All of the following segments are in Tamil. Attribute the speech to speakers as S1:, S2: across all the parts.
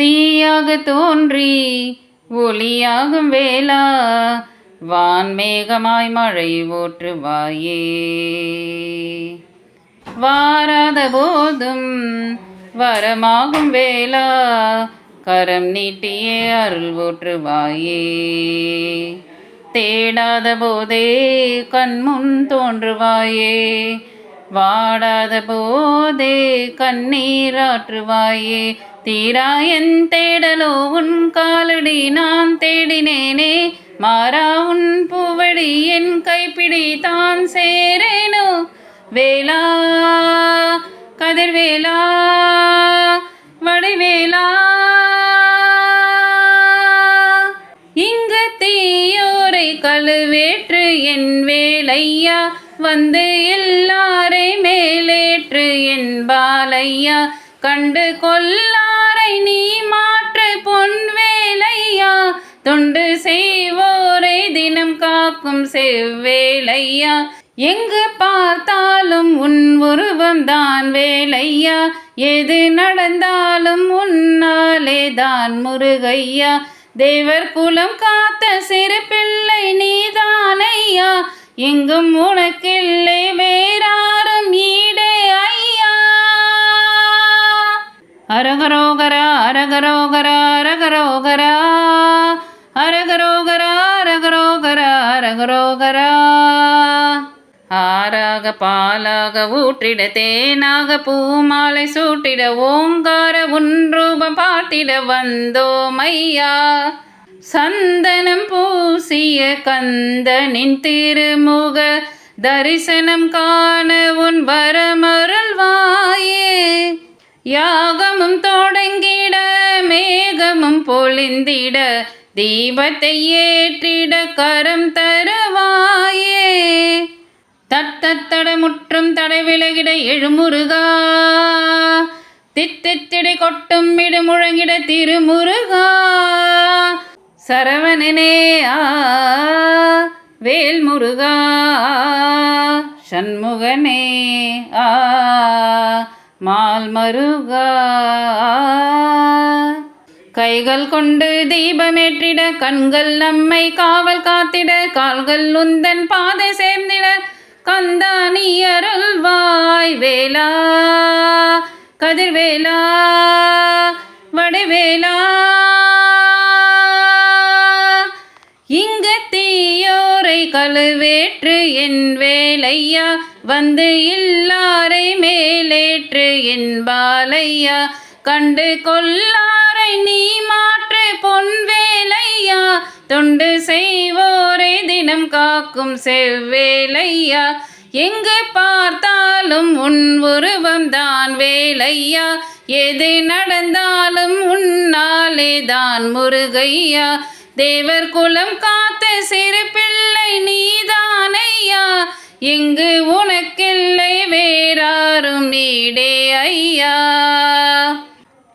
S1: தீயாக தோன்றி ஒளியாகும் வேளா வான்மேகமாய் மழை ஓற்றுவாயே. வாராத போதும் வரமாகும் வேளா கரம் நீட்டியே அருள் ஓற்றுவாயே. தேடாத போதே கண்முன் தோன்றுவாயே. வாடாத போதே கண்ணீராற்றுவாயே தீரா என் தேடலோ உன் காலடி நான் தேடினேனே. மாறா உன் பூவடி என் கைப்பிடி தான் சேரேனோ. வேளா கதிர்வேலா வடிவேலா இங்கு தீயோரை கழுவேற்று என் வேலையா. வந்து இல்லை என்பாலையா கண்டு கொல்லாரை நீ மாற்று பொன் வேலையா? தொண்டு செய்வோரை தினம் காக்கும் செவ்வேலையா? எங்கு பார்த்தாலும் உன் உருவம் தான் வேலையா? எது நடந்தாலும் உன்னாலே தான் முருகையா? தேவர் குலம் காத்த சிறு பிள்ளை நீதானையா? எங்கும் உனக்கில்லை வேறா அரகரோகரா அரகரோகரா அரகரோகரா. அரகரோகரா அரகரோகரா அரகரோகரா. ஆறாக பாலாக ஊற்றிட தேனாக பூமாலை சூட்டிட ஓங்கார உன்ரூபம் பாட்டிட வந்தோம் ஐயா சந்தனம் பூசிய கந்தனின் திருமுக தரிசனம் காண உன் வரமருள்வாயே. யா பொழிந்திட தீபத்தை ஏற்றிட கரம் தருவாயே. தட்டத்தடமுற்றும் தடைவிலகிட எழுமுருகா. தித்தித்திடை கொட்டும் விடு முழங்கிட திருமுருகா. சரவணனே ஆ வேல் முருகா சண்முகனே ஆ மால் மருகா கைகள் கொண்டு தீபமேற்றிட கண்கள் நம்மை காவல் காத்திட கால்கள் உந்தன் பாதை சேர்ந்திட கந்தா நீ அருள்வாய் வேலா கதிர்வேலா வடிவேலா இங்கு தீயோரை கழுவேற்று என் வேலையா வந்து இல்லாரை மேலேற்று என் பாலையா கண்டு கொல்லாரை நீ மாற்று பொன் வேலையா? தொண்டு செய்வோரை தினம் காக்கும் செவ்வேலையா? எங்கு பார்த்தாலும் உன் உருவம் தான் வேலையா? எது நடந்தாலும் உன்னாலே தான் முருகையா? தேவர் குலம் காத்த சிறு பிள்ளை நீதானையா? எங்கு உனக்கில்லை வேறாரும் நீடே ஐயா?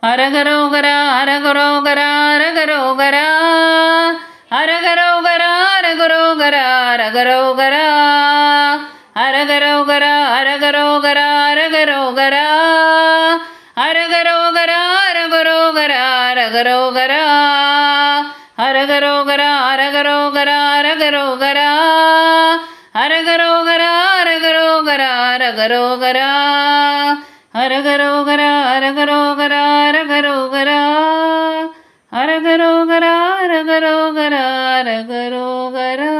S1: அரகரோகரா அரகரோகரா அரகரோகரா. அரகரோகரா அரகரோகரா அரகரோகரா. அரகரோகரா அரகரோகரா அரகரோகரா. அரகரோகரா அரகரோகரா அரகரோகரா. அரகரோகரா அரகரோகரா அரகரோகரா. அரகரோகரா அரகரோகரா அரகரோகரா. அரகரோகரா அரகரோகரா அரகரோகரா. அரகரோகரா அரகரோகரா அரகரோகரா.